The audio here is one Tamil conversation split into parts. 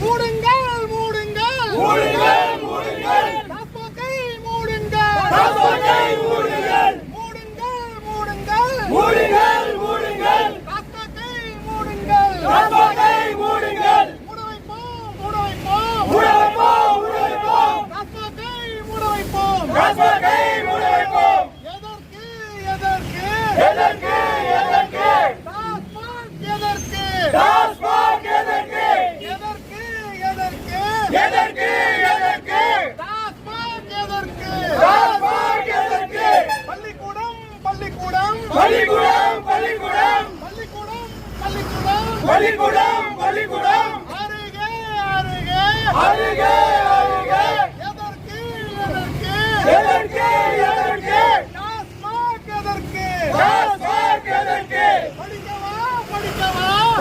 மூடுங்கள் மூடுங்கள். மூடுங்கள் மூடுங்கள். தாப்பாக்கை மூடுங்கள். தாப்பாக்கை மூடுங்கள். மூடுங்கள் மூடுங்கள். மூடுங்கள் மூடுங்கள். தாப்பாக்கை மூடுங்கள். தாப்பாக்கை மூடுங்கள். மூடுவைப்போம் மூடுவைப்போம். மூடுவைப்போம் மூடுவைப்போம். தாப்பாக்கை மூடுவைப்போம். தாப்பாக்கை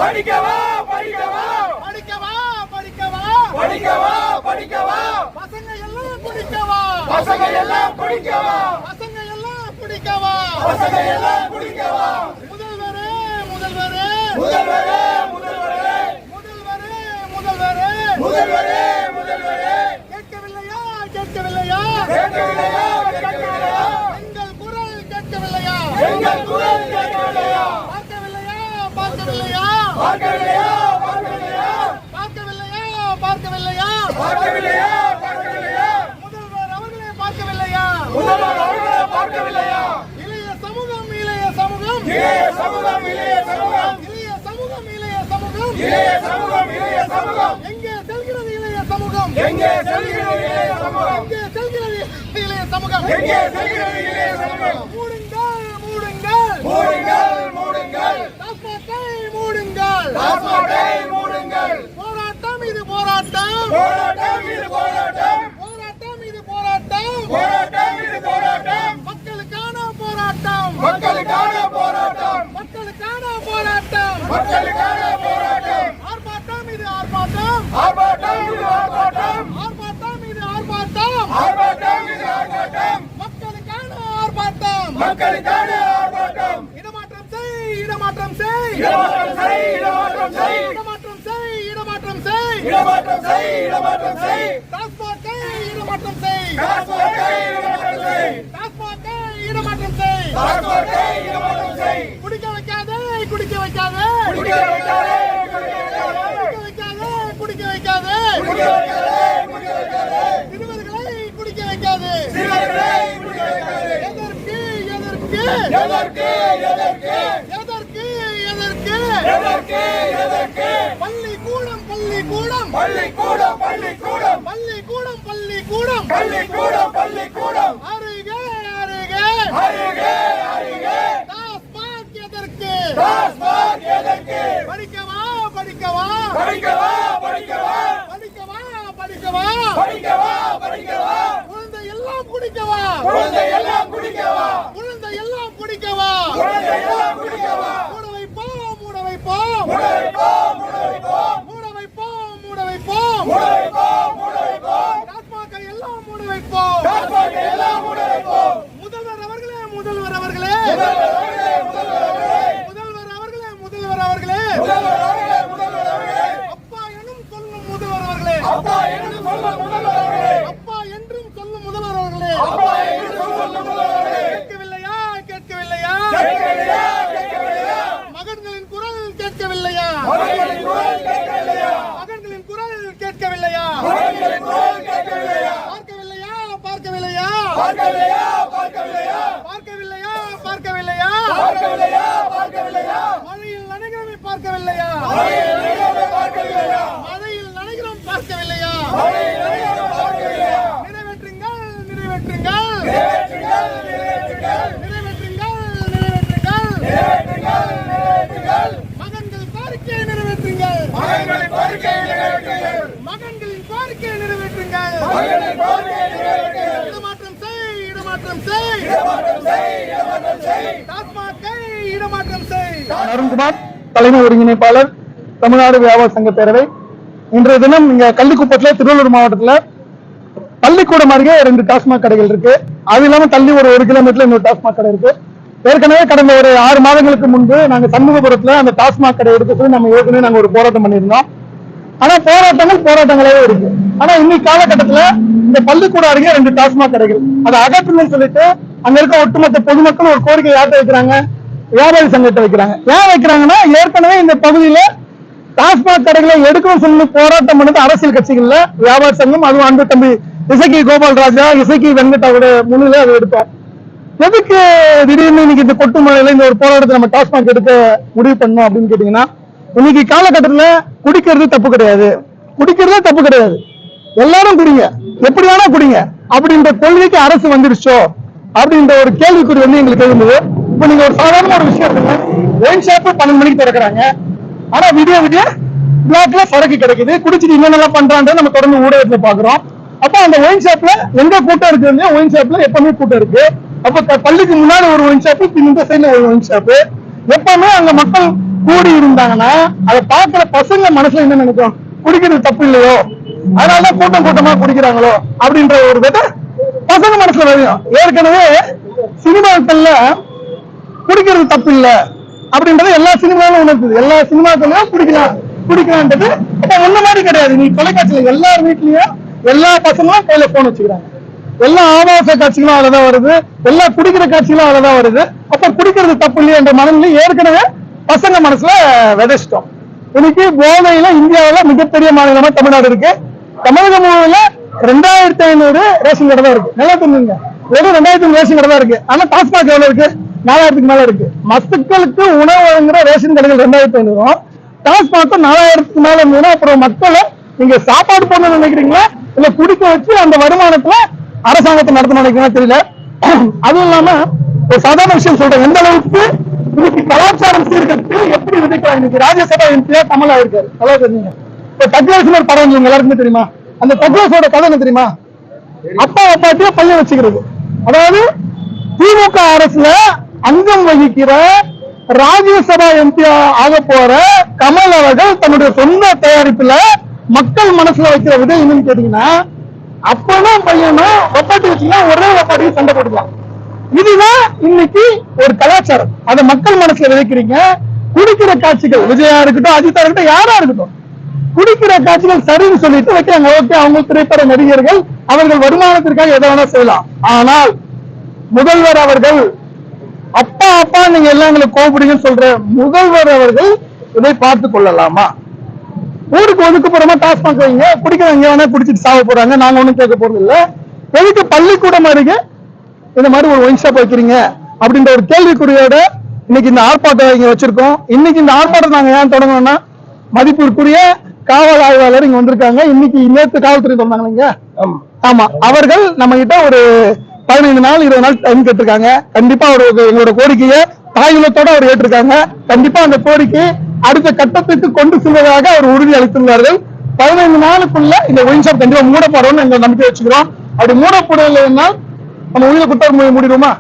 படிக்கவா படிக்கவா, படிக்கவா. படிக்கவா. படிக்கவா படிக்கவா, படிக்கவா. பசங்க எல்லாம் குடிக்கவா பசங்க எல்லாம் குடிக்கவா பசங்க எல்லாம் குடிக்கவா பசங்க எல்லாம் குடிக்கவா முதல்வரே முதல்வரே. முதல்வரே முதல்வரே. முதல்வரே முதல்வரே. முதல்வரே முதல்வரே. கேட்கவில்லையா? கேட்கவில்லையா? கேட்கவில்லையா? கேட்கவில்லையா? எங்கள் குரல் கேட்கவில்லையா? எங்கள் குரல் கேட்கவில்லையா? பார்க்கவில்லையா? பார்க்கவில்லையா? பார்க்கவில்லையா? பார்க்கவில்லையா? பார்க்கவில்லையா? பார்க்கவில்லையா? பார்க்கவில்லையா? முதல்வர் அவர்களே பார்க்கவில்லையா? முதல்வர் அவர்களை பார்க்கவில்லையா? இளைய சமூகம் இளைய சமூகம். இளைய சமூகம் இளைய சமூகம். இளைய சமூகம் இளைய சமூகம். இளைய சமூகம் இளைய சமூகம். எங்கே செல்கிறது இளைய சமூகம்? எங்கே செல்கிறது இளைய சமூகம்? எங்கே செல்கிறது இளைய சமூகம்? எங்கே செல்கிறது இளைய சமூகம்? மூடுங்கள் மூடுங்கள். மூடுங்கள் டாஸ்மாகை மூடுங்கள். போராட்டம் இது போராட்டம். போராட்டம் இது போராட்டம். போராட்டம் இது போராட்டம். போராட்டம் இது போராட்டம். மக்களுக்கான போராட்டம். மக்களுக்கான போராட்டம். மக்களுக்கான போராட்டம். மக்களுக்கான போராட்டம். ஆர்ப்பாட்டம் இது ஆர்ப்பாட்டம். ஆர்ப்பாட்டம் இது ஆர்ப்பாட்டம். ஆர்ப்பாட்டம் இது ஆர்ப்பாட்டம். ஆர்ப்பாட்டம் இது ஆர்ப்பாட்டம். மக்களுக்கான ஆர்ப்பாட்டம். மக்களுக்கான இடமாற்றம் செய். இடமாற்றம் செய் இடமாற்றம் செய். இடமாற்றம் செய் இடமாற்றம் செய். இடமாற்றம் செய் இடமாற்றம் செய். டாஸ்பாக்கை இடமாற்றம் செய். டாஸ்பாக்கை இடமாற்றம் செய். டாஸ்பாக்கை இடமாற்றம் செய். டாஸ்பாக்கை இடமாற்றம் செய். குடிக்க வைக்காதே குடிக்க வைக்காதே. குடிக்க வைக்காதே குடிக்க வைக்காதே. குடிக்க வைக்காதே குடிக்க வைக்காதே. குடிக்க வைக்காதே எதற்கு? எதற்கு எதற்கு? எதற்கு எதற்கு? பள்ளிக்கூடம் பள்ளிக்கூடம். பள்ளிக்கூடம் பள்ளிக்கூடம். பள்ளிக்கூடம் பள்ளிக்கூடம். பள்ளிக்கூடம் பள்ளிக்கூடம். அருகே அருகே. அருகே அருகே. டாஸ்மாக் எதற்கு? டாஸ்மாக் எதற்கு? படிக்கவா படிக்கவா? படிக்கவா படிக்கவா? படிக்கவா படிக்கவா? படிக்கவா படிக்கவா? குழந்தை எல்லாம் குடிக்கவா? குழந்தை எல்லாம் குடிக்கவா? மகன்களின் குரல் கேட்கவில்லையா? மகன்களின் குரல் கேட்கவில்லையா? பார்க்கவில்லையா? பார்க்கவில்லையா? பார்க்கவில்லையா? பார்க்கவில்லையா? பார்க்கவில்லையா? பார்க்கவில்லையா? பார்க்கவில்லையா? மழையில் நனைகவை பார்க்கவில்லையா? பார்க்கவில்லையா? இடமாற்றம் செய் இடமாற்றம் செய். இடமாற்றம் செய் இடமாற்றம் செய். டாஸ்மாகை இடமாற்றம் செய் அருண்குமார் தலைமை ஒருங்கிணைப்பாளர் தமிழ்நாடு வியாபார சங்க பேரவை. இன்றைய தினம் இங்க கள்ளிக்குப்பத்துல திருவள்ளூர் மாவட்டத்துல பள்ளிக்கூடம் அருகே ரெண்டு டாஸ்மாக் கடைகள் இருக்கு. அது இல்லாம தள்ளி ஒரு ஒரு கிலோமீட்டர்ல இன்னொரு டாஸ்மாக் கடை இருக்கு. ஏற்கனவே கடந்த ஒரு ஆறு மாதங்களுக்கு முன்பு நாங்க சண்முகபுரத்துல அந்த டாஸ்மாக் கடை எடுத்து நம்ம ஏற்கனவே நாங்க ஒரு போராட்டம் பண்ணியிருந்தோம். ஆனா போராட்டங்கள் போராட்டங்களாவே இருக்கு. ஆனா இன்னைக்கு காலகட்டத்துல இந்த பள்ளிக்கூட அருகே ரெண்டு டாஸ்மாக் கடைகள் அதை அகற்றணும்னு சொல்லிட்டு அங்க இருக்க ஒட்டுமொத்த பொதுமக்கள் ஒரு கோரிக்கை யார்ட்ட வைக்கிறாங்க? வியாபாரி சங்கத்தை வைக்கிறாங்க. ஏன் வைக்கிறாங்கன்னா ஏற்கனவே இந்த பகுதியில டாஸ்மாக் கடைகளை எடுக்கணும்னு சொல்லி போராட்டம் பண்ணது அரசியல் கட்சிகள்ல. வியாபார சங்கம் அதுவும் அன்பு தம்பி இசைக்கு கோபால் ராஜா இசக்கி வெங்கட்டாவோட முன்னிலை அதை எடுப்பார் எதுக்கு திடீர்னு இன்னைக்கு இந்த கொட்டு மழையில இந்த ஒரு போராட்டத்தை நம்ம டாஸ்மாக் எடுக்க முடிவு பண்ணோம் அப்படின்னு கேட்டீங்கன்னா இன்னைக்கு காலகட்டத்துல குடிக்கிறது தப்பு கிடையாது. குடிக்கிறதே தப்பு கிடையாது. எல்லாரும் குடிங்க. எப்படி வேணா குடிங்க. அப்படின்ற கொள்கைக்கு அரசு வந்துருச்சோ அப்படின்ற ஒரு கேள்விக்குறி வந்து எங்களுக்கு எழுந்தது. இப்ப நீங்க ஒரு சாதாரண ஒரு விஷயம் எடுங்க ஒயின் ஷாப்பு பன்னெண்டு மணிக்கு திறக்கிறாங்க. ஆனா விடிய விடிய பிளாக்ல சரக்கு கிடைக்குது. குடிச்சிட்டு என்னென்னலாம் பண்றான்றதை நம்ம தொடர்ந்து ஊடகத்துல பாக்குறோம். அப்ப அந்த ஒயின் ஷாப்ல எங்க கூட்டம் இருக்கு ஒயின் ஷாப்ல எப்பவுமே கூட்டம் இருக்கு. அப்ப பள்ளிக்கு முன்னாடி ஒரு ஒயின் ஷாப் இந்த சைட்ல ஒரு ஒயின் ஷாப் எப்பவுமே அங்க மக்கள் கூடி இருந்தாங்கன்னா அதை பாக்குற பசங்க மனசுல என்ன நினைக்கும்? குடிக்கிறது தப்பு இல்லையோ? அதனாலதான் கூட்டம் கூட்டமா குடிக்கிறாங்களோ அப்படின்ற ஒரு விதை பசங்க மனசுல வரையும் ஏற்கனவே சினிமாக்கள்ல குடிக்கிறது தப்பு இல்ல அப்படின்றது எல்லா சினிமாவும் உணர்த்துது. எல்லா சினிமாக்களையும் குடிக்கலாம் குடிக்கலான்றது அப்ப முன்ன மாதிரி கிடையாது. நீ தொலைக்காட்சியில எல்லார் வீட்லயும் எல்லா பசங்களும் கையில போன் வச்சுக்கிறாங்க. எல்லா ஆபாச காட்சிகளும் அவ்வளவுதான் வருது. எல்லா குடிக்கிற காட்சிகளும் அவ்வளவுதான் வருது. அப்ப குடிக்கிறது தப்பு இல்லையா என்ற மனநிலை ஏற்கனவே பசங்க மனசுல விதைச்சிட்டோம். இன்னைக்கு போதையில இந்தியாவுல மிகப்பெரிய மாநிலமா தமிழ்நாடு இருக்கு. தமிழகம் முழுவதும் ரெண்டாயிரத்தி ஐநூறு ரேஷன் கடை தான் இருக்கு. நல்லா தெரிஞ்சுங்க வெறும் ரெண்டாயிரத்தி ஐநூறு ரேஷன் கடை தான் இருக்கு. ஆனா டாஸ்மாக் எவ்வளவு இருக்கு? நாலாயிரத்துக்கு மேல இருக்கு. மக்களுக்கு உணவு வழங்குற ரேஷன் கடைகள் ரெண்டாயிரத்தி ஐநூறும் டாஸ்மாக் நாலாயிரத்துக்கு மேல இருந்ததுன்னா அப்புறம் மக்களை நீங்க சாப்பாடு போடணும்னு நினைக்கிறீங்களா? இல்ல குடிக்க வச்சு அந்த வருமானத்துல அரசாங்கத்தை நடத்த நினைக்கிறீங்களா தெரியல. அதுவும் இல்லாம ஒரு சாதாரண விஷயம் சொல்றேன். எந்த அளவுக்கு இன்னைக்கு கலாச்சாரம் சீர்கட்டு எப்படி விதைக்கலாம்? இன்னைக்கு ராஜ்யசபா எம்பியா தமிழா இருக்காரு. நல்லா தெரியுங்க இப்ப ஒரு படம் வந்து எல்லாருக்குமே தெரியுமா? அந்த தக்லேஸோட கதை என்ன தெரியுமா? அப்பா அப்பாட்டிய பையன் வச்சுக்கிறது. அதாவது திமுக அரசுல அங்கம் வகிக்கிற ராஜ்யசபா எம்பி ஆக போற கமல் அவர்கள் தன்னுடைய சொந்த தயாரிப்புல மக்கள் மனசுல வைக்கிற விதை என்னன்னு கேட்டீங்கன்னா அப்பனும் பையனும் ஒப்பாட்டி வச்சீங்கன்னா ஒரே ஒப்பாட்டி சண்டை போட்டுக்கலாம். இதுதான் இன்னைக்கு ஒரு கலாச்சாரம். அதை மக்கள் மனசுல விதைக்கிறீங்க. குடிக்கிற காட்சிகள் விஜயா இருக்கட்டும் அஜித்தா இருக்கட்டும் யாரா இருக்கட்டும் குடிக்கிற காட்சிகள் சரின்னு சொல்லிட்டு வைக்கிறாங்க. ஓகே அவங்க திரைப்பட நடிகர்கள் அவர்கள் வருமானத்திற்காக எதை வேணா செய்யலாம். ஆனால் முதல்வர் அவர்கள் அப்பா அப்பா நீங்க எல்லாம் எங்களுக்கு கோபப்படுங்கன்னு சொல்ற முதல்வர் அவர்கள் இதை பார்த்து கொள்ளலாமா? ஊருக்கு ஒதுக்குப்புறமா டாஸ்மாக் வைங்க. குடிக்கிறவங்க வேணா குடிச்சிட்டு சாவ போறாங்க. நாங்க ஒண்ணும் கேட்க போறது இல்ல எதுக்கு பள்ளிக்கூடம் அருகே இந்த மாதிரி ஒரு ஒயின் ஷாப் வைக்கிறீங்க? அப்படின்ற ஒரு கேள்விக்குறியோட இன்னைக்கு இந்த ஆர்ப்பாட்டம் இங்க வச்சிருக்கோம். இன்னைக்கு இந்த ஆர்ப்பாட்டம் நாங்க ஏன் தொடங்கணும்னா மதிப்பிற்குரிய காவல் ஆய்வாளர் இங்க வந்திருக்காங்க. இன்னைக்கு நேற்று காவல்துறை சொன்னாங்க ஆமா. அவர்கள் நம்ம கிட்ட ஒரு பதினைந்து நாள் இருபது நாள் டைம் கேட்டிருக்காங்க. கண்டிப்பா ஒரு எங்களோட கோரிக்கையை தாயுலத்தோட அவர் ஏற்றிருக்காங்க. கண்டிப்பா அந்த கோரிக்கை அடுத்த கட்டத்துக்கு கொண்டு செல்வதாக அவர் உறுதி அளித்துள்ளார்கள் பதினைந்து நாளுக்குள்ள இந்த ஒயின் ஷாப் கண்டிப்பா மூடப்படும்னு எங்க நம்பிக்கை வச்சுக்கிறோம். அப்படி மூடப்படலைன்னா நம்ம உயிரை குற்றம் மூடிடுமா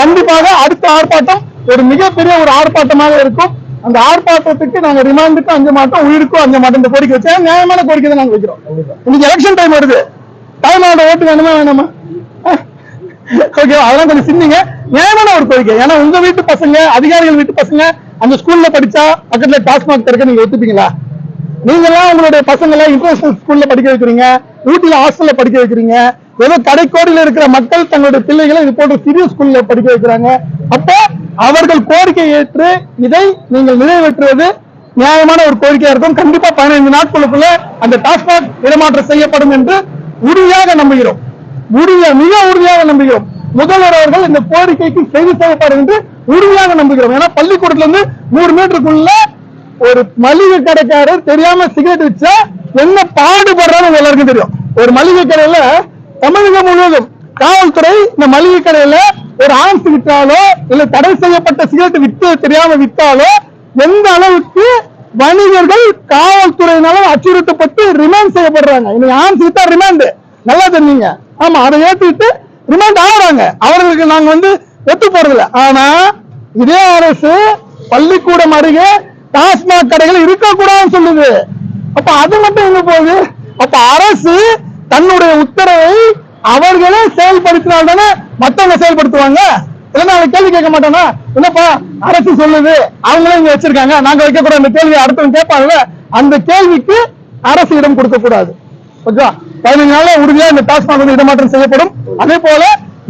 கண்டிப்பாக அடுத்த ஆர்ப்பாட்டம் ஒரு மிகப்பெரிய ஒரு ஆர்ப்பாட்டமாக இருக்கும். அந்த ஆர்ப்பாட்டத்துக்கு நாங்க ரிமாண்டுக்கும் அஞ்ச மாட்டோம் உயிருக்கும் அஞ்ச மாட்டோம். இந்த கோரிக்கை வச்சா நியாயமான கோரிக்கை தான் நாங்க வைக்கிறோம். இன்னைக்கு எலெக்ஷன் டைம் வருது. தாய்மாவோட ஓட்டு வேணுமா வேணாமா? ஓகே அதெல்லாம் கொஞ்சம் சிந்திங்க. நியாயமான ஒரு கோரிக்கை. ஏன்னா உங்க வீட்டு பசங்க அதிகாரிகள் வீட்டு பசங்க அந்த ஸ்கூல்ல படிச்சா பக்கத்துல டாஸ்மாக் திறக்க நீங்க ஒத்துப்பீங்களா? நீங்க எல்லாம் உங்களுடைய பசங்களை இன்டர்நேஷனல் ஸ்கூல்ல படிக்க வைக்கிறீங்க. ஊட்டில ஹாஸ்டல்ல படிக்க வைக்கிறீங்க. ஏதோ கடைக்கோடியில் இருக்கிற மக்கள் தங்களுடைய பிள்ளைகளை இது போன்ற சிறிய ஸ்கூல்ல படிக்க வைக்கிறாங்க. அப்போ அவர்கள் கோரிக்கை ஏற்று இதை நீங்கள் நிறைவேற்றுவது நியாயமான ஒரு கோரிக்கையா இருக்கும். கண்டிப்பா பதினைந்து நாட்களுக்குள்ள அந்த டாஸ்மாக் இடமாற்றம் செய்யப்படும் என்று உறுதியாக நம்புகிறோம். உறுதியா மிக உறுதியாக நம்புகிறோம். முதல்வர் அவர்கள் இந்த கோரிக்கைக்கு செய்து செய்யப்படும் என்று உறுதியாக நம்புகிறோம். ஏன்னா பள்ளிக்கூடத்துல இருந்து நூறு மீட்டருக்குள்ள ஒரு மளிகை கடைக்காரர் தெரியாம சிகரெட் வச்சா என்ன பாடுபடுறான்னு எல்லாருக்கும் தெரியும். ஒரு மளிகை கடையில தமிழகம் முழுவதும் காவல்துறை இந்த மளிகை கடையில ஒரு ஆன்ஸ் விற்றாலோ இல்ல தடை செய்யப்பட்ட சிகரெட் வித்து தெரியாம விட்டாலோ எந்த அளவுக்கு வணிகர்கள் காவல்துறையினால அச்சுறுத்தப்பட்டு ரிமாண்ட் செய்யப்படுறாங்க. இன்னைக்கு ஆன்ஸ் வித்தா ரிமாண்ட் நல்லா தெரிஞ்சீங்க. ஆமா அதை ஏத்திட்டு ரிமாண்ட் ஆகுறாங்க. அவர்களுக்கு நாங்க வந்து ஒத்து போறதில்ல. ஆனா இதே அரசு பள்ளிக்கூடம் அருகே டாஸ்மாக் கடைகள் இருக்கக்கூடாதுன்னு சொல்லுது. அப்ப அது மட்டும் எங்க போகுது? அப்ப அரசு தன்னுடைய உத்தரவை அவர்களே செயல்படுத்தினால் தானே மத்தவங்க செயல்படுத்துவாங்க? இல்லைன்னா அவங்க கேள்வி கேட்க மாட்டானா? என்னப்பா அரசு சொல்லுது அவங்களும் இங்க வச்சிருக்காங்க நாங்க வைக்க கூட அந்த கேள்வி அடுத்தவங்க கேட்பாங்கல்ல அந்த கேள்விக்கு அரசு இடம் கொடுக்க கூடாது ஓகேவா? பதினஞ்சு நாள்ல உறுதியா இந்த டாஸ்மாக் வந்து இடமாற்றம் செய்யப்படும். அதே போல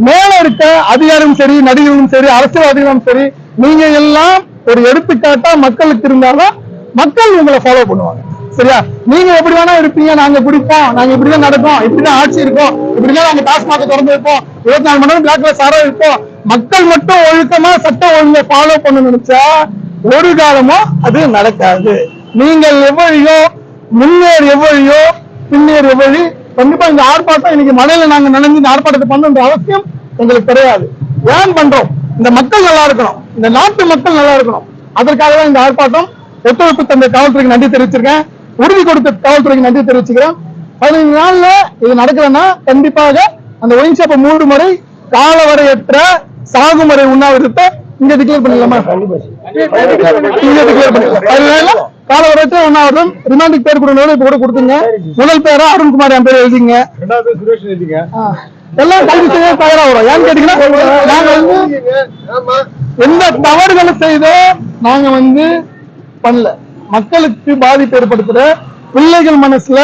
மேல இருக்க அதிகாரியும் சரி நடிகர்களும் சரி அரசியல்வாதிகளும் சரி நீங்க எல்லாம் ஒரு எடுத்துக்காட்டா மக்களுக்கு இருந்தாலும் மக்கள் உங்களை ஃபாலோ பண்ணுவாங்க. சரியா? நீங்க எப்படி வேணா இருப்பீங்க. நாங்க குடிப்போம் நாங்க இப்படிதான் நடக்கும் இப்படிதான் ஆட்சி இருக்கும். இப்படிதான் நாங்க டாஸ்மாக திறந்து வைப்போம். இருபத்தி நாலு மணி நேரம் பிளாக்ல சாரா இருப்போம் மக்கள் மட்டும் ஒழுக்கமா சட்ட ஒழுங்கை ஃபாலோ பண்ண நினைச்சா ஒரு காலமும் அது நடக்காது. நீங்கள் எவ்வளியோ முன்னேறு எவ்வளியோ பின்னேறு எவ்வளி கண்டிப்பா இந்த ஆர்ப்பாட்டம் இன்னைக்கு மழையில நாங்க நினைஞ்சு இந்த ஆர்ப்பாட்டத்தை பண்ணணுன்ற அவசியம் எங்களுக்கு கிடையாது. ஏன் பண்றோம்? இந்த மக்கள் நல்லா இருக்கணும். இந்த நாட்டு மக்கள் நல்லா இருக்கணும். அதற்காக தான் இந்த ஆர்ப்பாட்டம் ஒத்துழைப்பு தந்த காவல்துறைக்கு நன்றி தெரிவிச்சிருக்கேன். உறுதி கொடுத்த காவல்துறைக்கு நன்றி தெரிவிச்சுக்கிறேன். பதினைந்து நாள்ல இது நடக்கலன்னா கண்டிப்பாக அந்த ஒயின் ஷாப்பை மூன்று முறை காலவரையற்ற சாகுமுறை உண்ணாவிரத்தை இங்க டிக்ளேர் பண்ணிடலாமா? இங்க டிக்ளேர் பண்ணிடலாம். அதனால காலவரையற்ற உண்ணாவிரதம் ரிமாண்டுக்கு பேர் கொடுக்கணும் இப்ப கூட கொடுத்துங்க. முதல் பேரா அருண்குமார் என் பேர் எழுதிங்க. எல்லாம் கல்வி செய்ய தயாரா வரும். ஏன்னு கேட்டீங்கன்னா நாங்க வந்து எந்த தவறுகளை செய்தோ நாங்க வந்து பண்ணல. மக்களுக்கு பாதிப்பு ஏற்படுத்துற பிள்ளைகள் மனசுல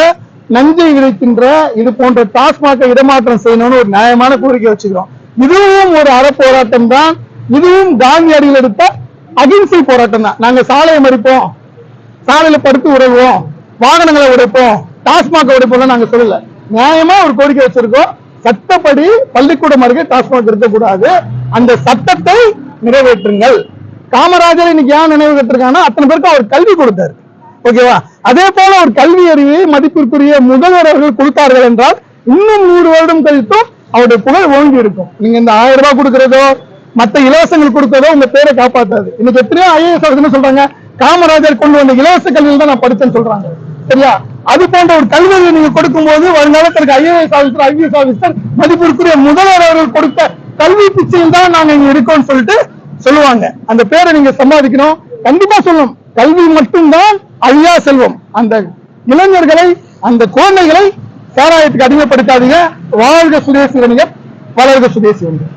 நஞ்சை விதைக்கின்ற இது போன்ற டாஸ்மாக இடமாற்றம் செய்யணும்னு ஒரு நியாயமான கோரிக்கை வச்சுக்கிறோம். இதுவும் ஒரு அறப்போராட்டம் தான். இதுவும் காந்தியடிகள் எடுத்த அகிம்சை போராட்டம் தான். நாங்க சாலையை மறிப்போம். சாலையில படுத்து உடைவோம் வாகனங்களை உடைப்போம். டாஸ்மாக உடைப்போம் நாங்க சொல்லல. நியாயமா ஒரு கோரிக்கை வச்சிருக்கோம். சட்டப்படி பள்ளிக்கூடம் அருகே டாஸ்மாக் இருக்கக்கூடாது அந்த சட்டத்தை நிறைவேற்றுங்கள். காமராஜர் இன்னைக்கு ஏன் நினைவு கட்டிருக்காங்கன்னா அத்தனை பேருக்கு அவர் கல்வி கொடுத்தாரு. ஓகேவா அதே போல ஒரு கல்வி அறிவை மதிப்பிற்குரிய முதல்வர் அவர்கள் கொடுத்தார்கள் என்றால் இன்னும் நூறு வருடம் கழித்தும் அவருடைய புகழ் ஓங்கி இருக்கும். நீங்க இந்த ஆயிரம் ரூபாய் கொடுக்கறதோ மத்த இலவசங்கள் கொடுத்ததோ உங்க பேரை காப்பாத்தாது. இன்னைக்கு எத்தனையோ ஐஏஎஸ் என்ன சொல்றாங்க? காமராஜர் கொண்டு வந்த இலவச கல்வியில் தான் நான் படித்தேன்னு சொல்றாங்க. சரியா? அது போன்ற ஒரு கல்வியை நீங்க கொடுக்கும் போது வருங்காலத்திற்கு ஐஏஎஸ் ஆஃபீஸர் ஐபிஎஸ் ஆஃபீஸர் மதிப்பிற்குரிய முதல்வர் அவர்கள் கொடுத்த கல்வி பிச்சையில் தான் நாங்க இங்க இருக்கோம்னு சொல்லிட்டு சொல்லுவாங்க. அந்த பேரை நீங்க சம்பாதிக்கணும். கண்டிப்பா சொல்லணும். கல்வி மட்டும்தான் அழியா செல்வம். அந்த இளைஞர்களை அந்த குழந்தைகளை சாராயத்துக்கு அடிமைப்படுத்தாதீங்க. வாழ்க சுதேசி வணிகர் வளர்க சுதேசி வணிகர்